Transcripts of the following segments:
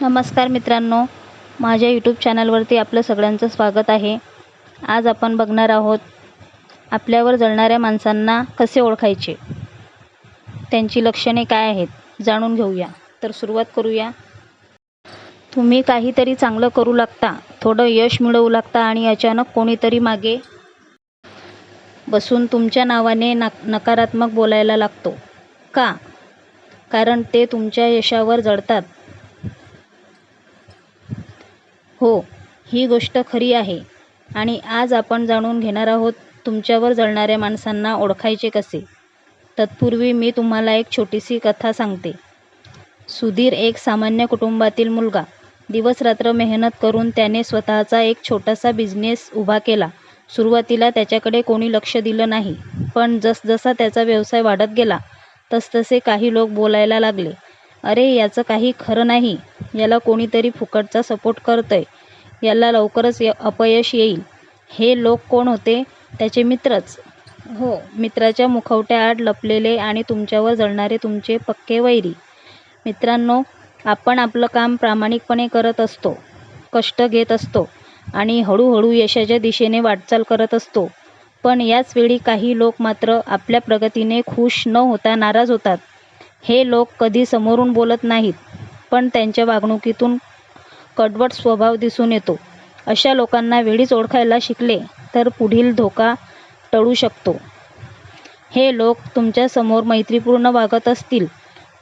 नमस्कार मित्रांनो माझ्या यूट्यूब चॅनलवरती आपलं सगळ्यांचं स्वागत आहे. आज आपण बघणार आहोत आपल्यावर जळणाऱ्या माणसांना कसे ओळखायचे? त्यांची लक्षणे काय आहेत? जाणून घेऊया. तर सुरुवात करूया. तुम्ही काहीतरी चांगलं करू लागता थोडं यश मिळवू लागता आणि अचानक कोणीतरी मागे बसून तुमच्या नावाने ना नकारात्मक बोलायला लागतो. का? कारण ते तुमच्या यशावर जळतात. हो ही गोष्ट खरी आहे. आणि आज आपण जाणून घेणार आहोत तुमच्यावर जळणाऱ्या माणसांना ओळखायचे कसे. तत्पूर्वी मी तुम्हाला एक छोटीशी कथा सांगते. सुधीर एक सामान्य कुटुंबातील मुलगा. दिवसरात्र मेहनत करून त्याने स्वतःचा एक छोटासा बिझनेस उभा केला. सुरुवातीला त्याच्याकडे कोणी लक्ष दिलं नाही. पण जसजसा त्याचा व्यवसाय वाढत गेला तसतसे काही लोक बोलायला लागले. अरे याचं काही खरं नाही. याला कोणीतरी फुकटचा सपोर्ट करतंय. याला लवकरच अपयश येईल. हे लोक कोण होते? त्याचे मित्रच. हो. मित्राच्या मुखवट्याआड लपलेले आणि तुमच्यावर जळणारे तुमचे पक्के वैरी. मित्रांनो आपण आपलं काम प्रामाणिकपणे करत असतो कष्ट घेत असतो आणि हळूहळू यशाच्या दिशेने वाटचाल करत असतो. पण याच वेळी काही लोक मात्र आपल्या प्रगतीने खुश न होता नाराज होतात. हे लोक कधी समोरून बोलत नाहीत. पण त्यांच्या वागणुकीतून कडवट स्वभाव दिसून येतो. अशा लोकांना वेळीच ओळखायला शिकले तर पुढील धोका टळू शकतो. हे लोक तुमच्यासमोर मैत्रीपूर्ण वागत असतील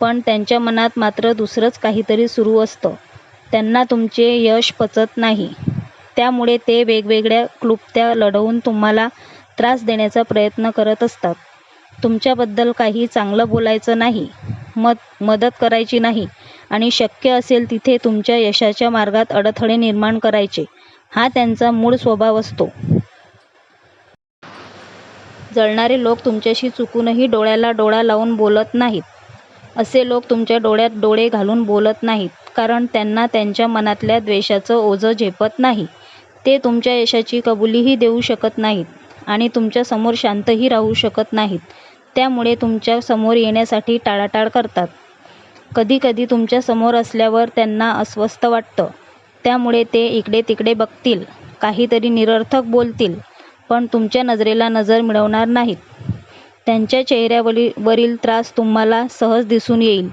पण त्यांच्या मनात मात्र दुसरंच काहीतरी सुरू असतं. त्यांना तुमचे यश पचत नाही. त्यामुळे ते वेगवेगळ्या क्लुप्त्या लढवून तुम्हाला त्रास देण्याचा प्रयत्न करत असतात. तुमच्याबद्दल काही चांगलं बोलायचं नाही मत मदत करायची नाही आणि शक्य असेल तिथे तुमच्या यशाच्या मार्गात अडथळे निर्माण करायचे हा त्यांचा मूळ स्वभाव असतो. जळणारे लोक तुमच्याशी चुकूनही डोळ्याला डोळा लावून बोलत नाहीत. असे लोक तुमच्या डोळ्यात डोळे घालून बोलत नाहीत कारण त्यांना त्यांच्या मनातल्या द्वेषाचं ओझं झेपत नाही. ते तुमच्या यशाची कबुलीही देऊ शकत नाहीत आणि तुमच्यासमोर शांतही राहू शकत नाहीत. त्यामुळे तुमच्यासमोर येण्यासाठी टाळाटाळ करतात. कधीकधी तुमच्यासमोर असल्यावर त्यांना अस्वस्थ वाटतं. त्यामुळे ते इकडे तिकडे बघतील. काहीतरी निरर्थक बोलतील पण तुमच्या नजरेला नजर मिळवणार नाहीत. त्यांच्या चेहऱ्यावरील वरील त्रास तुम्हाला सहज दिसून येईल.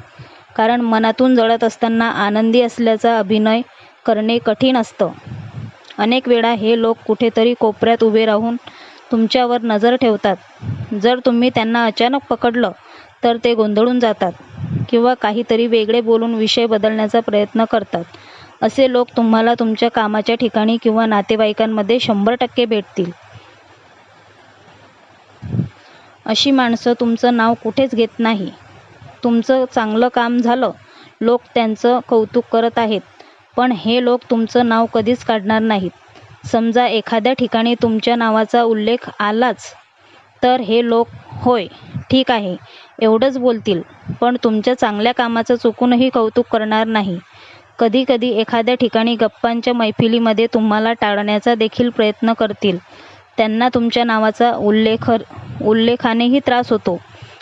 कारण मनातून जळत असताना आनंदी असल्याचा अभिनय करणे कठीण असतं. अनेक वेळा हे लोक कुठेतरी कोपऱ्यात उभे राहून तुमच्यावर नजर ठेवतात. जर तुम्ही त्यांना अचानक पकडलं तर ते गोंधळून जातात किंवा काहीतरी वेगळे बोलून विषय बदलण्याचा प्रयत्न करतात. असे लोक तुम्हाला तुमच्या कामाच्या ठिकाणी किंवा नातेवाईकांमध्ये शंभर टक्के भेटतील. अशी माणसं तुमचं नाव कुठेच घेत नाही. तुमचं चांगलं काम झालं लोक त्यांचं कौतुक करत आहेत. पण हे लोक तुमचं नाव कधीच काढणार नाहीत. समजा एखाद्या ठिकाणी तुमच्या नावाचा उल्लेख आलाच तर हे लोक होय ठीक आहे एवढंच बोलतील पण तुमच्या चांगल्या कामाचं चुकूनही कौतुक करणार नाही. कधीकधी एखाद्या ठिकाणी गप्पांच्या मैफिलीमध्ये तुम्हाला टाळण्याचा देखील प्रयत्न करतील. त्यांना तुमच्या नावाचा उल्लेख उल्लेखानेही त्रास होतो.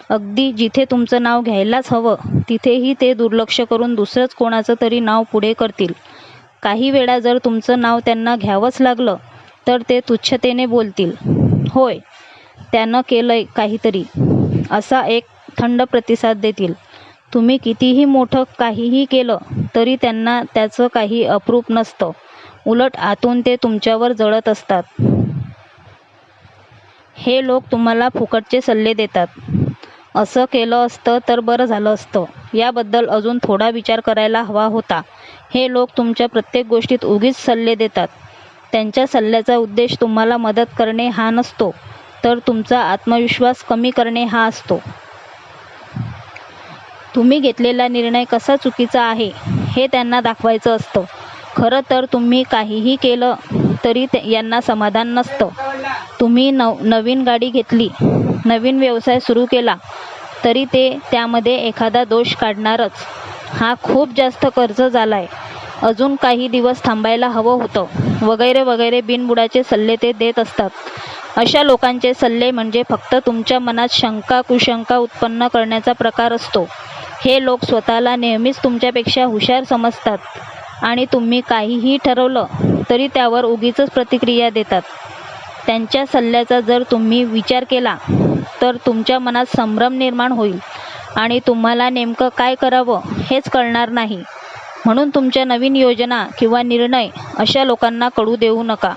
अगदी जिथे तुमचं नाव घ्यायलाच हवं तिथेही ते दुर्लक्ष करून दुसरंच कोणाचं तरी नाव पुढे करतील. काही वेळा जर तुमचं नाव त्यांना घ्यावंच लागलं तर ते तुच्छतेने बोलतील. होय त्यानं केलंय काहीतरी. असा एक थंड प्रतिसाद देतील. तुम्ही कितीही मोठं काहीही केलं तरी त्यांना त्याचं काही अप्रूप नसतं. उलट आतून ते तुमच्यावर जळत असतात. हे लोक तुम्हाला फुकटचे सल्ले देतात. असं केलं असतं तर बरं झालं असतं. याबद्दल अजून थोडा विचार करायला हवा होता. हे लोक तुमच्या प्रत्येक गोष्टीत उगीच सल्ले देतात. त्यांच्या सल्ल्याचा उद्देश तुम्हाला मदत करणे हा नसतो तर तुमचा आत्मविश्वास कमी करणे हा असतो. तुम्ही घेतलेला निर्णय कसा चुकीचा आहे हे त्यांना दाखवायचं असतं. खरं तर तुम्ही काहीही केलं तरी ते यांना समाधान नसतं. तुम्ही नव नवीन गाडी घेतली नवीन व्यवसाय सुरू केला तरी ते त्यामध्ये एखादा दोष काढणारच. हा खूप जास्त कर्ज झाला आहे अजून काही दिवस थांबायला हवं होतं. वगैरे वगैरे बिनबुडाचे सल्ले ते देत असतात. अशा लोकांचे सल्ले म्हणजे फक्त तुमच्या मनात शंका कुशंका उत्पन्न करण्याचा प्रकार असतो. हे लोक स्वतःला नेहमीच तुमच्यापेक्षा हुशार समजतात. आणि तुम्ही काहीही ठरवलं तरी त्यावर उगीच प्रतिक्रिया देतात. त्यांच्या सल्ल्याचा जर तुम्ही विचार केला तर तुमच्या मनात संभ्रम निर्माण होईल. आणि तुम्हाला नेमकं काय करावं हेच कळणार नाही. म्हणून तुमच्या नवीन योजना किंवा निर्णय अशा लोकांना कळू देऊ नका.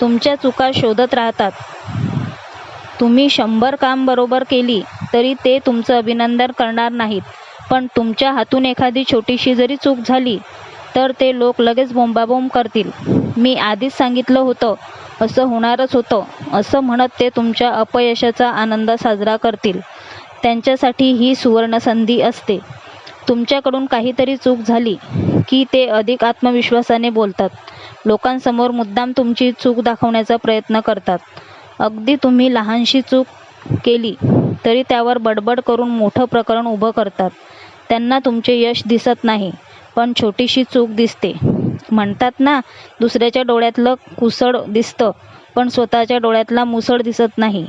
तुमच्या चुका शोधत राहतात. तुम्ही शंभर काम बरोबर केली तरी ते तुमचं अभिनंदन करणार नाहीत. पण तुमच्या हातून एखादी छोटीशी जरी चूक झाली तर ते लोक लगेच बोंबाबोंब करतील. मी आधीच सांगितलं होतं असं होणारच होतं. असं म्हणत ते तुमच्या अपयशाचा आनंद साजरा करतील. त्यांच्यासाठी ही सुवर्णसंधी असते. तुमच्याकडून काहीतरी चूक झाली की ते अधिक आत्मविश्वासाने बोलतात. लोकांसमोर मुद्दाम तुमची चूक दाखवण्याचा प्रयत्न करतात. अगदी तुम्ही लहानशी चूक केली तरी त्यावर बडबड करून मोठं प्रकरण उभं करतात. त्यांना तुमचे यश दिसत नाही पण छोटीशी चूक दिसते. म्हणतात ना दुसऱ्याच्या डोळ्यातलं कुसळ दिसतं पण स्वतःच्या डोळ्यातला मुसळ दिसत नाही.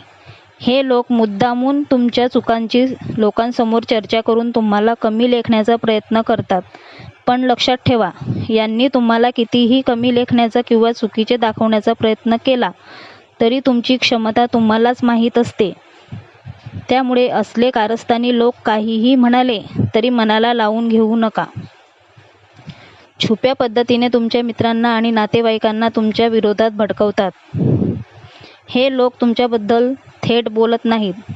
हे लोक मुद्दामून तुमच्या चुकांची लोकांसमोर चर्चा करून तुम्हाला कमी लेखण्याचा प्रयत्न करतात. पण लक्षात ठेवा यांनी तुम्हाला कितीही कमी लेखण्याचा किंवा चुकीचे दाखवण्याचा प्रयत्न केला तरी तुमची क्षमता तुम्हालाच माहीत असते. त्यामुळे असले कारस्थानी लोक काहीही म्हणाले तरी मनाला लावून घेऊ नका. छुप्या पद्धतीने तुमच्या मित्रांना आणि नातेवाईकांना तुमच्या विरोधात भडकवतात. हे लोक तुमच्याबद्दल थेट बोलत नाहीत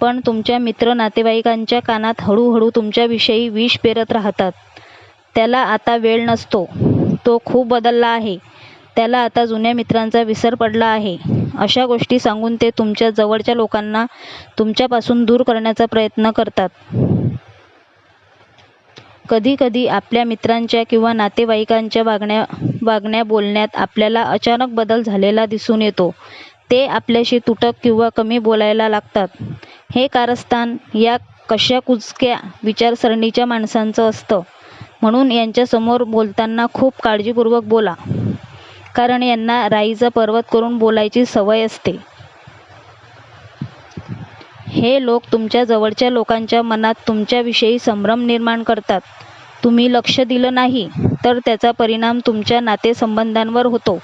पण तुमच्या मित्र नातेवाईकांच्या कानात हळूहळू तुमच्याविषयी विष पेरत राहतात. त्याला आता वेळ नसतो. तो खूप बदलला आहे. त्याला आता जुन्या मित्रांचा विसर पडला आहे. अशा गोष्टी सांगून ते तुमच्या जवळच्या लोकांना तुमच्यापासून दूर करण्याचा प्रयत्न करतात. कधीकधी आपल्या मित्रांच्या किंवा नातेवाईकांच्या वागण्या वागण्या बोलण्यात आपल्याला अचानक बदल झालेला दिसून येतो. ते आपल्याशी तुटक किंवा कमी बोलायला लागतात. हे कारस्थान या कशा कुचक्या विचारसरणीच्या माणसांचं असतं. म्हणून यांच्यासमोर बोलताना खूप काळजीपूर्वक बोला. कारण यांना राईचा पर्वत करून बोलायची सवय असते. हे लोक तुमच्या जवळच्या लोकांच्या मनात तुमच्याविषयी संभ्रम निर्माण करतात. तुम्ही लक्ष दिलं नाही तर त्याचा परिणाम तुमच्या नातेसंबंधांवर होतो.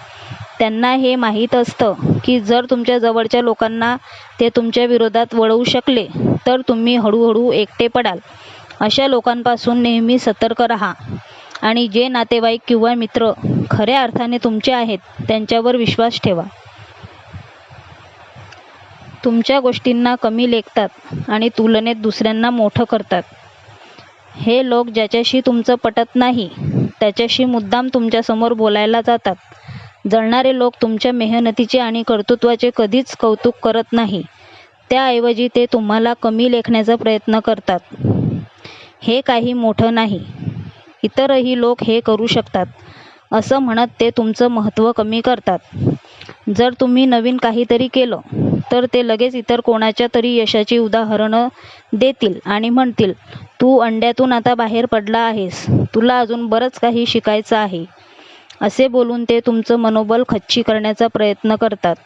त्यांना हे माहीत असतं की जर तुमच्या जवळच्या लोकांना ते तुमच्या विरोधात वळवू शकले तर तुम्ही हळूहळू एकटे पडाल. अशा लोकांपासून नेहमी सतर्क राहा. आणि जे नातेवाईक किंवा मित्र खऱ्या अर्थाने तुमचे आहेत त्यांच्यावर विश्वास ठेवा. तुमच्या गोष्टींना कमी लेखतात आणि तुलनेत दुसऱ्यांना मोठं करतात. हे लोक ज्याच्याशी तुमचं पटत नाही त्याच्याशी मुद्दाम तुमच्यासमोर बोलायला जातात. जळणारे लोक तुमच्या मेहनतीचे आणि कर्तृत्वाचे कधीच कौतुक करत नाही. त्याऐवजी ते तुम्हाला कमी लेखण्याचा प्रयत्न करतात. हे काही मोठं नाही. इतरही लोक हे करू शकतात. असं म्हणत ते तुमचं महत्त्व कमी करतात. जर तुम्ही नवीन काहीतरी केलं तर ते लगेच इतर कोणाच्या तरी यशाची उदाहरणं देतील आणि म्हणतील तू अंड्यातून आता बाहेर पडला आहेस. तुला अजून बरंच काही शिकायचं आहे. असे बोलून ते तुमचं मनोबल खच्ची करण्याचा प्रयत्न करतात.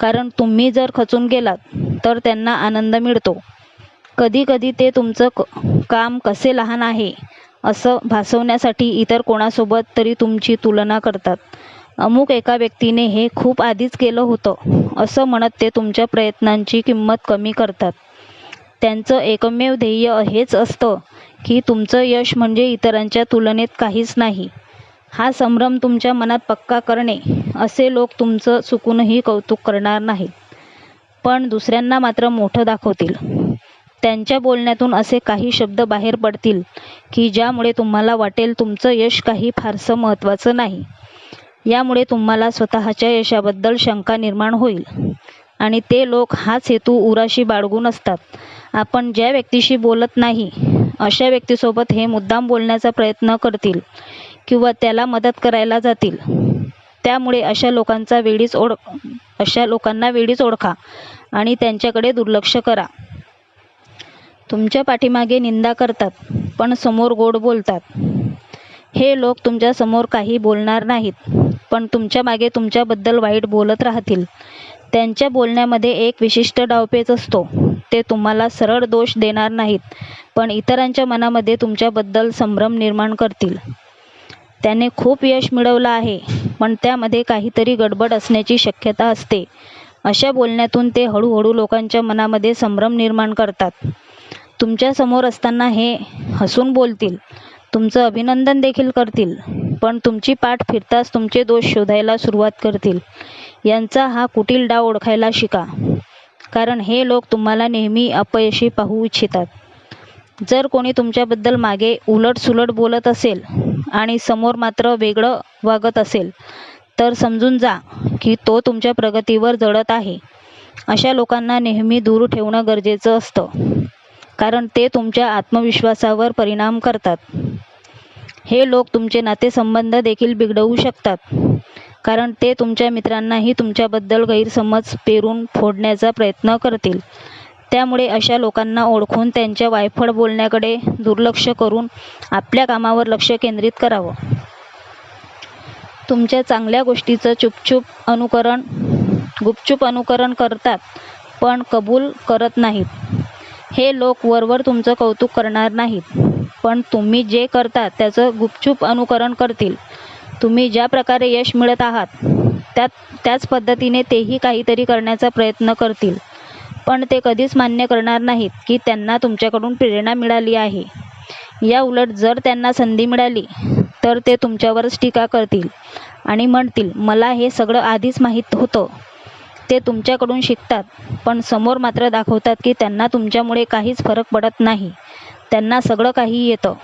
कारण तुम्ही जर खचून गेलात तर त्यांना आनंद मिळतो. कधीकधी ते तुमचं क काम कसे लहान आहे असं भासवण्यासाठी इतर कोणासोबत तरी तुमची तुलना करतात. अमुक एका व्यक्तीने हे खूप आधीच केलं होतं. असं म्हणत ते तुमच्या प्रयत्नांची किंमत कमी करतात. त्यांचं एकमेव ध्येय हेच असतं की तुमचं यश म्हणजे इतरांच्या तुलनेत काहीच नाही. हा संभ्रम तुमच्या मनात पक्का करणे असे लोक तुमचं चुकूनही कौतुक करणार नाहीत. पण दुसऱ्यांना मात्र मोठं दाखवतील. त्यांच्या बोलण्यातून असे काही शब्द बाहेर पडतील की ज्यामुळे तुम्हाला वाटेल तुमचं यश काही फारसं महत्त्वाचं नाही. यामुळे तुम्हाला स्वतःच्या यशाबद्दल शंका निर्माण होईल. आणि ते लोक हाच हेतू उराशी बाळगून असतात. आपण ज्या व्यक्तीशी बोलत नाही अशा व्यक्तीसोबत हे मुद्दाम बोलण्याचा प्रयत्न करतील किंवा त्याला मदत करायला जातील. त्यामुळे अशा लोकांचा वेळीच ओढ अशा लोकांना वेळीच ओळखा आणि त्यांच्याकडे दुर्लक्ष करा. तुमच्या पाठीमागे निंदा करतात पण समोर गोड बोलतात. हे लोक तुमच्यासमोर काही बोलणार नाहीत. पण तुमच्या मागे तुमच्याबद्दल वाईट बोलत राहतील. त्यांच्या बोलण्यामध्ये एक विशिष्ट डावपेच असतो. ते तुम्हाला सरळ दोष देणार नाहीत पण इतरांच्या मनामध्ये तुमच्याबद्दल संभ्रम निर्माण करतील. त्याने खूप यश मिळवलं आहे पण त्यामध्ये काहीतरी गडबड असण्याची शक्यता असते. अशा बोलण्यातून ते हळूहळू लोकांच्या मनामध्ये संभ्रम निर्माण करतात. तुमच्यासमोर असताना हे हसून बोलतील. तुमचं अभिनंदन देखील करतील पण तुमची पाठ फिरताच तुमचे दोष शोधायला सुरुवात करतील. यांचा हा कुटील डाव ओळखायला शिका. कारण हे लोक तुम्हाला नेहमी अपयशी पाहू इच्छितात. जर कोणी तुमच्याबद्दल मागे उलटसुलट बोलत असेल आणि समोर मात्र वेगळं वागत असेल तर समजून जा की तो तुमच्या प्रगतीवर जडत आहे. अशा लोकांना नेहमी दूर ठेवणं गरजेचं असतं. कारण ते तुमच्या आत्मविश्वासावर परिणाम करतात. हे लोक तुमचे नातेसंबंध देखील बिघडवू शकतात. कारण ते तुमच्या मित्रांनाही तुमच्याबद्दल गैरसमज पेरून फोडण्याचा प्रयत्न करतील. त्यामुळे अशा लोकांना ओळखून त्यांच्या वायफळ बोलण्याकडे दुर्लक्ष करून आपल्या कामावर लक्ष केंद्रित करावं. तुमच्या चांगल्या गोष्टीचं चुपचूप अनुकरण गुपचूप अनुकरण करतात पण कबूल करत नाहीत. हे लोक वरवर तुमचं कौतुक करणार नाहीत. पण तुम्ही जे करता त्याचं गुपचूप अनुकरण करतील. तुम्ही ज्या प्रकारे यश मिळत आहात त्यात त्याच पद्धतीने तेही काहीतरी करण्याचा प्रयत्न करतील. पण ते कधीच मान्य करणार नाहीत की त्यांना तुमच्याकडून प्रेरणा मिळाली आहे. या उलट जर त्यांना संधी मिळाली तर ते तुमच्यावरच टीका करतील आणि म्हणतील मला हे सगळं आधीच माहीत होतं. ते तुमच्याकडून शिकतात पण समोर मात्र दाखवतात की त्यांना तुमच्यामुळे काहीच फरक पडत नाही. त्यांना सगळं काही येतं.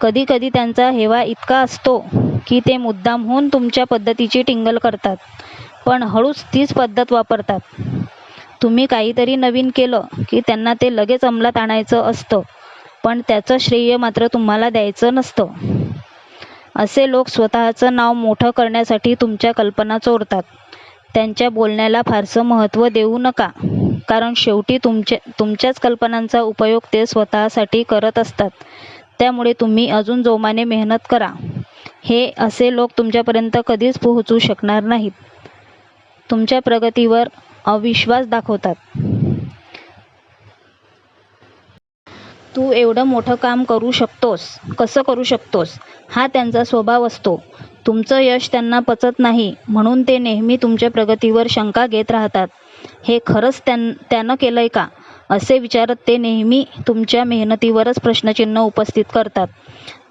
कधी कधी त्यांचा हेवा इतका असतो की ते मुद्दामहून तुमच्या पद्धतीची टिंगल करतात पण हळूच तीच पद्धत वापरतात. तुम्ही काहीतरी नवीन केलं की त्यांना ते लगेच अंमलात आणायचं असतं पण त्याचं श्रेय मात्र तुम्हाला द्यायचं नसतं. असे लोक स्वतःचं नाव मोठं करण्यासाठी तुमच्या कल्पना चोरतात. त्यांच्या बोलण्याला फारसं महत्त्व देऊ नका. कारण शेवटी तुमच्या तुमच्याच कल्पनांचा उपयोग ते स्वतःसाठी करत असतात. त्यामुळे तुम्ही अजून जोमाने मेहनत करा. हे असे लोक तुमच्यापर्यंत कधीच पोहोचू शकणार नाहीत. तुमच्या प्रगतीवर अविश्वास दाखवतात. तू एवढं मोठं काम करू शकतोस. कसं करू शकतोस? हा त्यांचा स्वभाव असतो. तुमचं यश त्यांना पचत नाही म्हणून ते नेहमी तुमच्या प्रगतीवर शंका घेत राहतात. हे खरंच त्यां त्यानं केलंय का? असे विचारत ते नेहमी तुमच्या मेहनतीवरच प्रश्नचिन्ह उपस्थित करतात.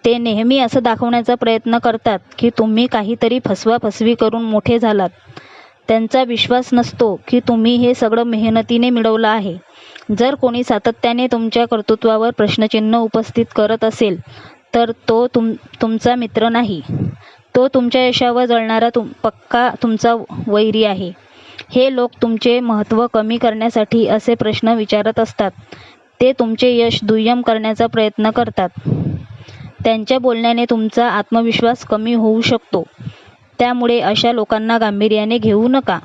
ते नेहमी असं दाखवण्याचा प्रयत्न करतात की तुम्ही काहीतरी फसवाफसवी करून मोठे झालात. त्यांचा विश्वास नसतो की तुम्ही हे सगळं मेहनतीने मिळवलं आहे. जर कोणी सातत्याने तुमच्या कर्तृत्वावर प्रश्नचिन्ह उपस्थित करत असेल तर तो तुम तुमचा मित्र नाही. तो तुमच्या यशावर जळणारा तुम पक्का तुमचा वैरी आहे. हे लोक तुमचे महत्त्व कमी करण्यासाठी असे प्रश्न विचारत असतात. ते तुमचे यश दुय्यम करण्याचा प्रयत्न करतात. त्यांच्या बोलण्याने तुमचा आत्मविश्वास कमी होऊ शकतो. त्यामुळे अशा लोकांना गांभीर्याने घेऊ नका.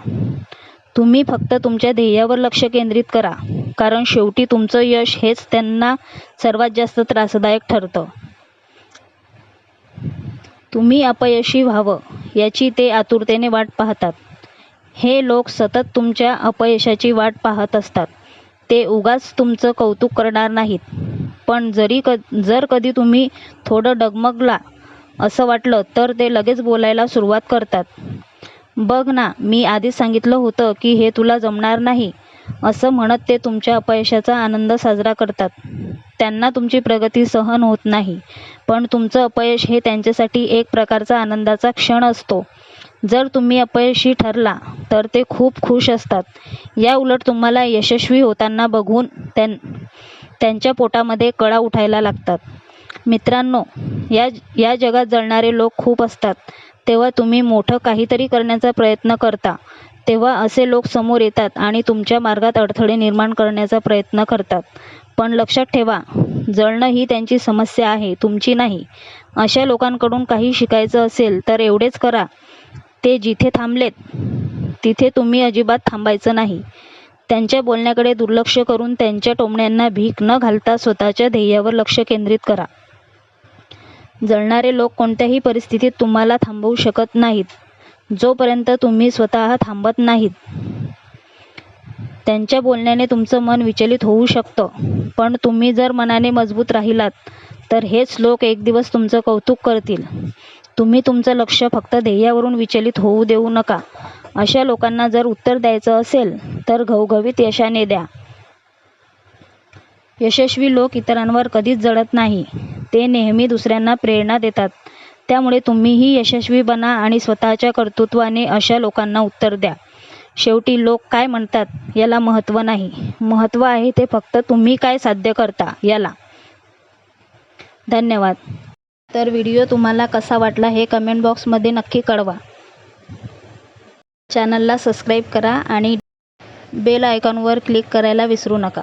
तुम्ही फक्त तुमच्या ध्येयावर लक्ष केंद्रित करा. कारण शेवटी तुमचं यश हेच त्यांना सर्वात जास्त त्रासदायक ठरतं. तुम्ही अपयशी व्हावं याची ते आतुरतेने वाट पाहतात. हे लोक सतत तुमच्या अपयशाची वाट पाहत असतात. ते उगाच तुमचं कौतुक करणार नाहीत. पण जरी क जर कधी तुम्ही थोडं डगमगला असं वाटलं तर ते लगेच बोलायला सुरुवात करतात. बघ ना मी आधीच सांगितलं होतं की हे तुला जमणार नाही. असं म्हणत ते तुमच्या अपयशाचा आनंद साजरा करतात. त्यांना तुमची प्रगती सहन होत नाही. पण तुमचं अपयश हे त्यांच्यासाठी एक प्रकारचा आनंदाचा क्षण असतो. जर तुम्ही अपयशी ठरला तर ते खूप खुश असतात. या उलट तुम्हाला यशस्वी होताना बघून त्यां त्यांच्या पोटामध्ये कळा उठायला लागतात. मित्रांनो या या जगात जळणारे लोक खूप असतात. तेव्हा तुम्ही मोठं काहीतरी करण्याचा प्रयत्न करता. तेव्हा असे लोक समोर येतात आणि तुमच्या मार्गात अडथळे निर्माण करण्याचा प्रयत्न करतात. पण लक्षात ठेवा जळणं ही त्यांची समस्या आहे तुमची नाही. अशा लोकांकडून काही शिकायचं असेल तर एवढेच करा. ते जिथे थांबलेत तिथे तुम्ही अजिबात थांबायचं नाही. त्यांच्या बोलण्याकडे दुर्लक्ष करून त्यांच्या टोमण्यांना भीक न घालता स्वतःच्या ध्येयावर लक्ष केंद्रित करा. जळणारे लोक कोणत्याही परिस्थितीत तुम्हाला थांबवू शकत नाहीत. जोपर्यंत तुम्ही स्वतः थांबत नाहीत. त्यांच्या बोलण्याने तुमचं मन विचलित होऊ शकतं. पण तुम्ही जर मनाने मजबूत राहिलात तर हेच लोक एक दिवस तुमचं कौतुक करतील. तुम्ही तुमचं लक्ष फक्त ध्येयावरून विचलित होऊ देऊ नका. अशा लोकांना जर उत्तर द्यायचं असेल तर घवघवीत यशाने द्या. यशस्वी लोक इतरांवर कधीच जळत नाही. ते नेहमी दुसऱ्यांना प्रेरणा देतात. त्यामुळे तुम्हीही यशस्वी बना आणि स्वतःच्या कर्तृत्वाने अशा लोकांना उत्तर द्या. शेवटी लोक काय म्हणतात याला महत्त्व नाही. महत्त्व आहे ते फक्त तुम्ही काय साध्य करता याला. धन्यवाद. तर व्हिडिओ तुम्हाला कसा वाटला हे कमेंट बॉक्समध्ये नक्की कळवा. चॅनलला सबस्क्राईब करा आणि बेल आयकॉनवर क्लिक करायला विसरू नका.